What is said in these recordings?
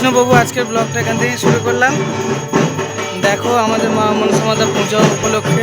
কৃষ্ণবাবু আজকের ব্লগটা এখান থেকে শুরু করলাম। দেখো আমাদের মা মনসা মাতা পূজা উপলক্ষে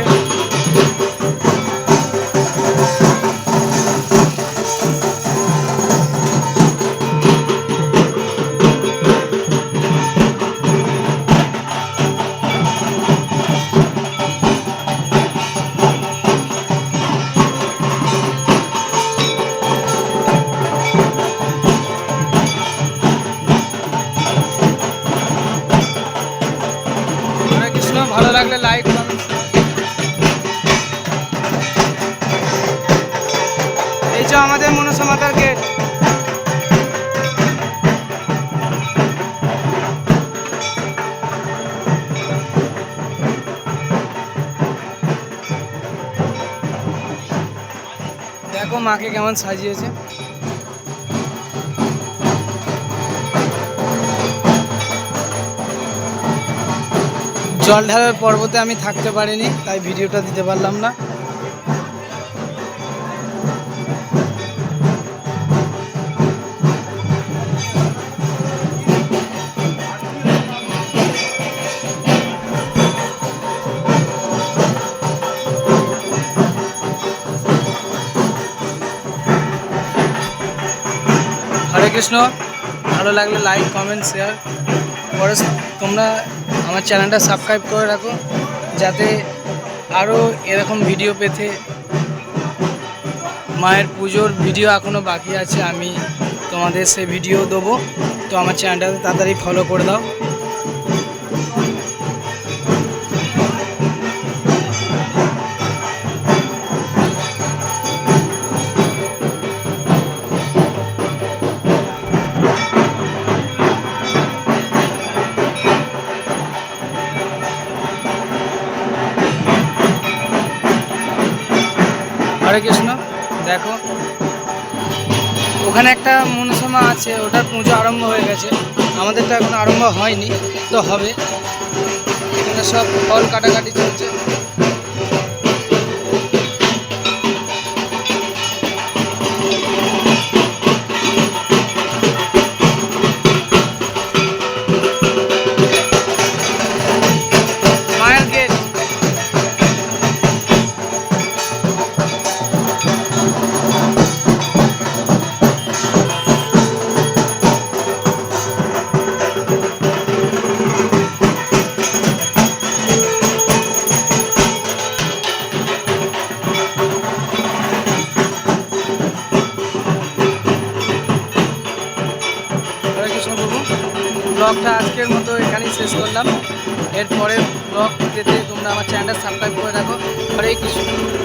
দেখো মাকে কেমন সাজিয়েছে। জল ঢালার পর্বতে আমি থাকতে পারিনি, তাই ভিডিওটা দিতে পারলাম না। কৃষ্ণ ভালো লাগলে লাইক কমেন্ট শেয়ার পরে তোমরা আমার চ্যানেলটা সাবস্ক্রাইব করে রাখো, যাতে আরও এরকম ভিডিও পেতে মায়ের পুজোর ভিডিও এখনও বাকি আছে, আমি তোমাদের সে ভিডিও দেবো। তো আমার চ্যানেলটা তাড়াতাড়ি ফলো করে দাও। হরে কৃষ্ণ, দেখো। ওখানে একটা মনসমা আছে, ওটার পুজো আরম্ভ হয়ে গেছে। আমাদের তো এখন আরম্ভ হয়নি, তো হবে। এখানে সব ফল কাটাকাটি চলছে। ব্লগটা আজকের মতো এখানেই শেষ করলাম। এরপরে ব্লগ পেতে তোমরা আমার চ্যানেলটা সাবস্ক্রাইব করে রাখো। হরে কৃষ্ণ।